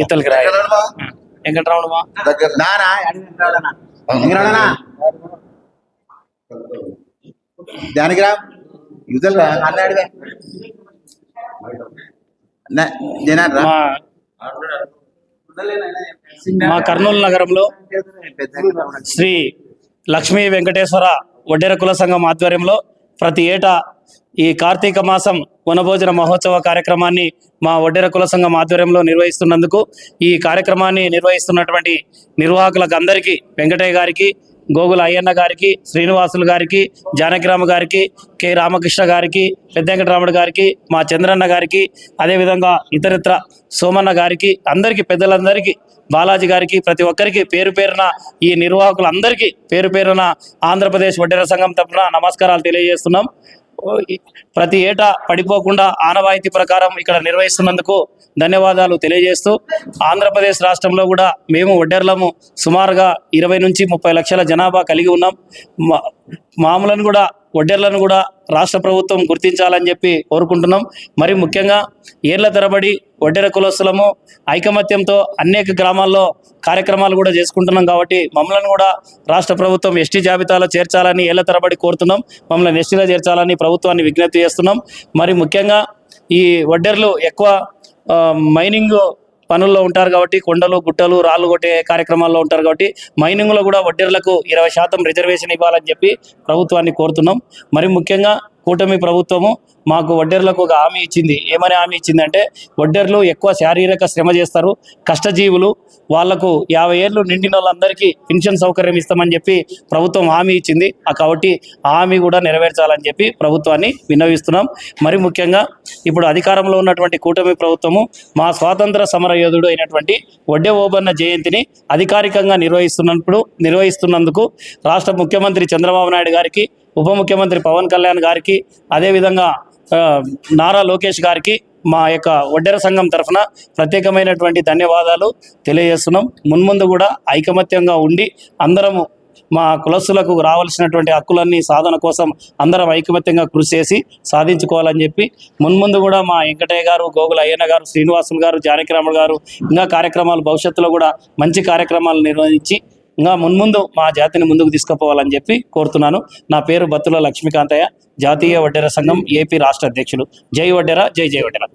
ఇతలకి రాయ. దగ్గర అన్నాడుగా. జనారా మా కర్నూలు నగరంలో శ్రీ లక్ష్మీ వెంకటేశ్వర వడ్డెర కుల సంఘం ఆధ్వర్యంలో ప్రతి ఏటా ఈ కార్తీక మాసం వనభోజన మహోత్సవ కార్యక్రమాన్ని మా వడ్డెర కుల సంఘం ఆధ్వర్యంలో నిర్వహిస్తున్నందుకు ఈ కార్యక్రమాన్ని నిర్వహిస్తున్నటువంటి నిర్వాహకులకు అందరికీ వెంకటయ్య గారికి గోగుల అయ్యన్న గారికి శ్రీనివాసులు గారికి జానకిరామ గారికి కె రామకృష్ణ గారికి పెద్దెంకటరాముడు గారికి మా చంద్రన్న గారికి అదేవిధంగా ఇతరితర సోమన్న గారికి అందరికీ పెద్దలందరికీ బాలాజీ గారికి ప్రతి ఒక్కరికి పేరు పేరున ఈ నిర్వాహకులందరికీ పేరు పేరున ఆంధ్రప్రదేశ్ వడ్డెర సంఘం తరఫున నమస్కారాలు తెలియజేస్తున్నాం. ప్రతి ఏటా పడిపోకుండా ఆనవాయితీ ప్రకారం ఇక్కడ నిర్వహిస్తున్నందుకు ధన్యవాదాలు తెలియజేస్తూ ఆంధ్రప్రదేశ్ రాష్ట్రంలో కూడా మేము వడ్డెర్లము సుమారుగా ఇరవై నుంచి ముప్పై లక్షల జనాభా కలిగి ఉన్నాం. మా- మామూలను కూడా వడ్డెర్లను కూడా రాష్ట్ర ప్రభుత్వం గుర్తించాలని చెప్పి కోరుకుంటున్నాం. మరి ముఖ్యంగా ఏళ్ళ తరబడి వడ్డెర కులస్తులము ఐకమత్యంతో అనేక గ్రామాల్లో కార్యక్రమాలు కూడా చేసుకుంటున్నాం కాబట్టి మమ్మల్ని కూడా రాష్ట్ర ప్రభుత్వం ఎస్టీ జాబితాలో చేర్చాలని ఏళ్ళ తరబడి కోరుతున్నాం. మమ్మల్ని ఎస్టీలో చేర్చాలని ప్రభుత్వాన్ని విజ్ఞప్తి చేస్తున్నాం. మరి ముఖ్యంగా ఈ వడ్డెర్లు ఎక్కువ మైనింగ్ పనుల్లో ఉంటారు కాబట్టి కొండలు గుట్టలు రాళ్ళు కొట్టే కార్యక్రమాల్లో ఉంటారు కాబట్టి మైనింగ్లో కూడా వడ్డెర్లకు ఇరవై శాతం రిజర్వేషన్ ఇవ్వాలని చెప్పి ప్రభుత్వాన్ని కోరుతున్నాం. మరి ముఖ్యంగా కూటమి ప్రభుత్వము మాకు వడ్డెర్లకు ఒక హామీ ఇచ్చింది. ఏమని హామీ ఇచ్చిందంటే వడ్డెర్లు ఎక్కువ శారీరక శ్రమ చేస్తారు. కష్టజీవులు వాళ్ళకు యాభై ఏళ్ళు నిండిన వాళ్ళందరికీ పెన్షన్ సౌకర్యం ఇస్తామని చెప్పి ప్రభుత్వం హామీ ఇచ్చింది. ఆ కాబట్టి హామీ కూడా నెరవేర్చాలని చెప్పి ప్రభుత్వాన్ని విన్నవిస్తున్నాం. మరి ముఖ్యంగా ఇప్పుడు అధికారంలో ఉన్నటువంటి కూటమి ప్రభుత్వము మా స్వాతంత్ర సమర యోధుడు అయినటువంటి వడ్డే ఓబన్న జయంతిని అధికారికంగా నిర్వహిస్తున్నప్పుడు నిర్వహిస్తున్నందుకు రాష్ట్ర ముఖ్యమంత్రి చంద్రబాబు నాయుడు గారికి ఉప ముఖ్యమంత్రి పవన్ కళ్యాణ్ గారికి అదేవిధంగా నారా లోకేష్ గారికి మా యొక్క వడ్డెర సంఘం తరఫున ప్రత్యేకమైనటువంటి ధన్యవాదాలు తెలియజేస్తున్నాం. మున్ముందు కూడా ఐకమత్యంగా ఉండి అందరము మా కులస్సులకు రావాల్సినటువంటి హక్కులన్నీ సాధన కోసం అందరం ఐకమత్యంగా కృషి చేసి సాధించుకోవాలని చెప్పి మున్ముందు కూడా మా వెంకటయ్య గారు గోగుల అయ్యన్న గారు శ్రీనివాసులు గారు జానకిరాముడు గారు ఇంకా కార్యక్రమాలు భవిష్యత్తులో కూడా మంచి కార్యక్రమాలు నిర్వహించి ఇంకా మున్ముందు మా జాతిని ముందుకు తీసుకుపోవాలని చెప్పి కోరుతున్నాను. నా పేరు బత్తుల లక్ష్మీకాంతయ్య జాతీయ వడ్డెర సంఘం ఏపీ రాష్ట్ర అధ్యక్షులు. జై వడ్డెర జై జై వడ్డెర.